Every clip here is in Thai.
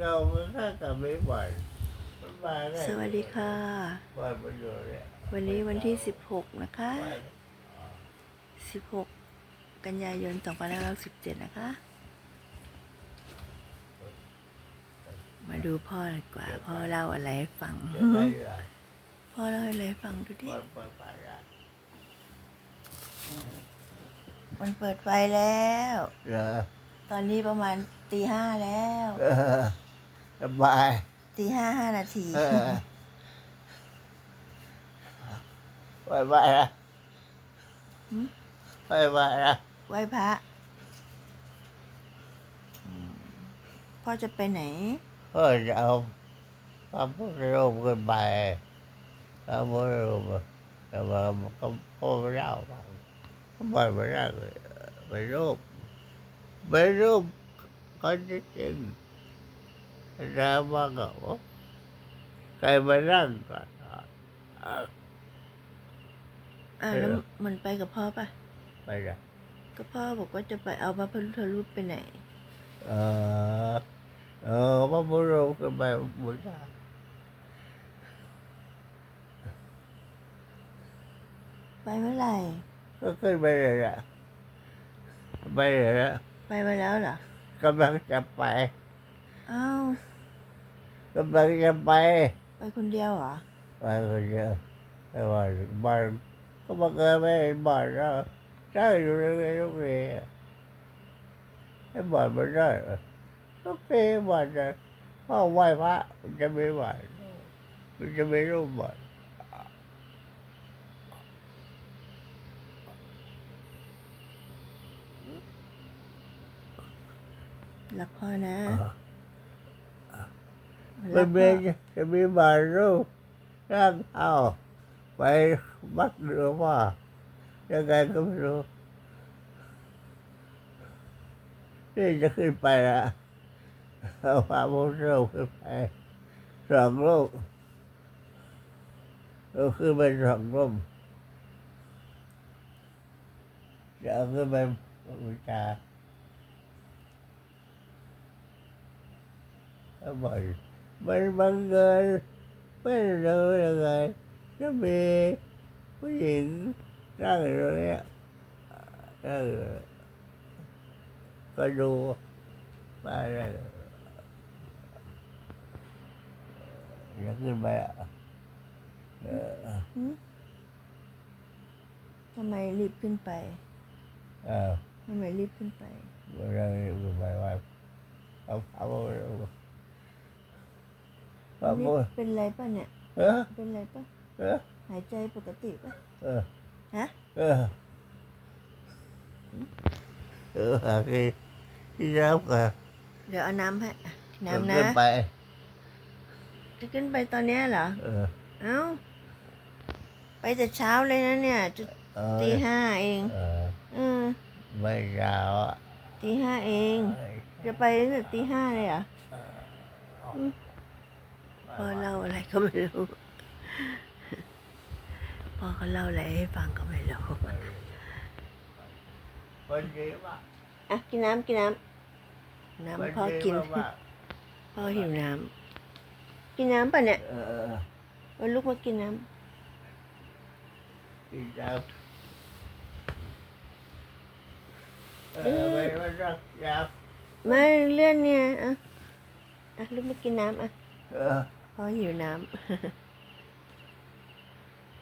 เรามันน่าจะไม่ไหวมันมาได้สวัสดีค่ะ ไหวันมันอยู่เนี่ยวันนี้วันที่ 16 นะคะ ไหว16 กันยายน2517 นะคะ มาดูพ่อดีกว่า พ่อเล่าอะไรให้ฟัง จะได้เหรอพ่อเล่าอะไรให้ฟังดูดิมันเปิดไปอะมันเปิดไฟแล้ว เหรอตอนนี้ประมาณตีห้าแล้ว เออ สบายตีห้าห้านาทีเออไหวไหวอะไหวไหวอะไหว้พระพ่อจะไปไหนก็จะเอาพระพุทธรูปขึ้นไปพระพุทธรูปแต่ว่าก็พ่อไม่เอาไปก็ปล่ไม่ได้เลยไปรูปไปรูปก็จริง ๆแล้วมันก็บอกใครมานั่งก่อนอะอ่าแล้วเออมันไปกับพ่อปะไปเลยก็พ่อบอกว่าจะไปเอาพระพุทธรูปไปไหน เออเออพระพุทธรูปขึ้นไปบูชาไปเมื่อไหร่ ก็ขึ้นไปเลยอะไปเลยอะไปมาแล้วเหรอ กำลังจะไป อ้าว กำลังจะไปไปคนเดียวเหรอไปคนเดียวแต่ว่าบ้านก็มาเกิดไม่เห็นบ้านแล้วใช่อยู่ในเรื่องนี้ให้บ้านมันได้เหรอก็เป็นบ้านจะพ่อไหว้พระมันจะไม่บ้านมันจะไม่รูปบ้านรักพ่อนะ มันรักมีพ่อจะมีบ้านรูปร่างเอาไปบักหรือว่ายังไงก็ไม่รู้ นี่จะขึ้นไปละเอาพระพุทธรูปขึ้นไปสองรูปเราขึ้นไปสองรูปจะเอาขึ้นไปบูชาแล้วบอกมันบังเกินไม่รู้ยังไงจะมีผู้หญิงนั่งอยู่ตรงเนี้ยนั่งอยู่ก็ดูมาได้อยากขึ้นไปอ่ะเออ หึทำไมรีบขึ้นไป เออ ทำไมรีบขึ้นไป เวลาขึ้นไปว่าเอาเอา เอาเอานี่เป็นไรป่ะเนี่ยเออเป็นไรป่ะเออหายใจปกติป่ะเออฮะเออเออหาที่ที่น้ำกันเดี๋ยวเอาน้ำให้อะน้ำเดินะไปจะขึ้นไปตอนเนี้ยเหรอเออเอ้าไปแต่เช้าเลยนะเนี่ยจะเออตีห้าเองเออเออไม่ยาวอะตีห้าเอง จะไปตั้งแต่ตีห้าเลยเหรออืม พ่อเล่าอะไรก็ไม่รู้ พ่อเขาเล่าอะไรให้ฟังก็ไม่รู้คนดีมากอะกินน้ำกินน้ำน้ำพ่อกินมากพ่อหิวน้ำกินน้ำป่ะเนี่ยเออวันลูกมากินน้กินน้ำเออไม่ไม่รักยาวำไม่เลื่อนเนี่ยอะอะลูกมากินน้ำอะเออ พ่อหิวน้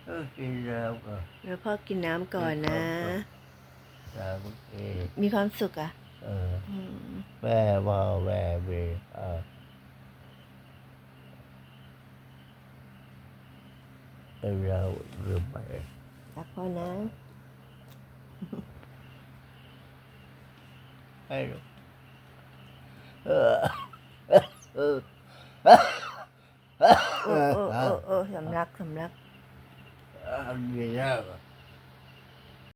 เออกินน้ำก่อนำแล้วพ่อกินน้ำก่อนนะ น้ำกินมีความสุขอะเอออืมแม่พ่อแม่มีเออให้เราลืมไปรักพ่อนะให้ลูกเออเออ